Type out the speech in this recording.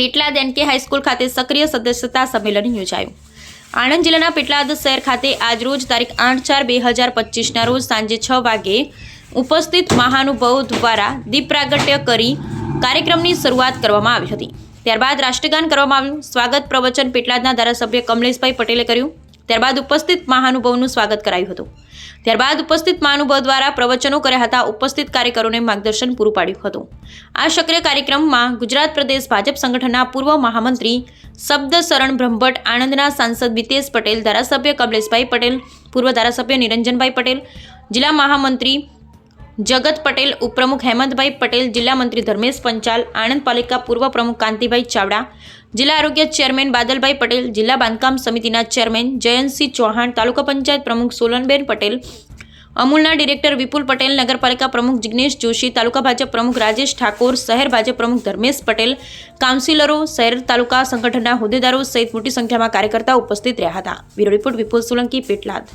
Petlad NK high school ખાતે સક્રિય સદસ્યતા સંમેલન યોજાયું. આણંદ જિલ્લાના પેટલાદ શહેર ખાતે આજરોજ તારીખ આઠ ચાર બે હજાર પચીસના રોજ સાંજે છ વાગે ઉપસ્થિત મહાનુભાવો દ્વારા દીપ પ્રાગટ્ય કરી કાર્યક્રમની શરૂઆત કરવામાં આવી હતી. ત્યારબાદ રાષ્ટ્રગાન કરવામાં આવ્યું. સ્વાગત પ્રવચન પેટલાદના ધારાસભ્ય કમલેશભાઈ પટેલે કર્યું. ત્યારબાદ ઉપસ્થિત મહાનુભાવોનું સ્વાગત કરાયું હતું. ત્યારબાદ ઉપસ્થિત મહાનુભાવ દ્વારા પ્રવચનો કર્યા હતા, ઉપસ્થિત કાર્યકરોને માર્ગદર્શન પૂરું પાડ્યું હતું. આ સક્રિય કાર્યક્રમમાં ગુજરાત પ્રદેશ ભાજપ સંગઠનના પૂર્વ મહામંત્રી શબ્દ શરણ બ્રહ્મભટ્ટ, આણંદના સાંસદ વિતેશ પટેલ, ધારાસભ્ય કમલેશભાઈ પટેલ, પૂર્વ ધારાસભ્ય નિરંજનભાઈ પટેલ, જિલ્લા મહામંત્રી જગત પટેલ ઉપપ્રમુખ હેમંતભાઈ પટેલ, જિલ્લા મંત્રી ધર્મેશ પંચાલ, આણંદ પાલિકા પૂર્વ પ્રમુખ કાંતિભાઈ ચાવડા, જિલ્લા આરોગ્ય ચેરમેન બાદલભાઈ પટેલ, જિલ્લા બાંધકામ સમિતિના ચેરમેન જયંતસિંહ ચૌહાણ, તાલુકા પંચાયત પ્રમુખ સોલનબેન પટેલ, અમૂલના ડિરેક્ટર વિપુલ પટેલ, નગરપાલિકા પ્રમુખ જિગ્નેશ જોશી, તાલુકા ભાજપ પ્રમુખ રાજેશ ઠાકોર, શહેર ભાજપ પ્રમુખ ધર્મેશ પટેલ, કાઉન્સિલરો, શહેર તાલુકા સંગઠનના હોદ્દેદારો સહિત મોટી સંખ્યામાં કાર્યકર્તા ઉપસ્થિત રહ્યા હતા. Bureau report Vipul Solanki, Petlad.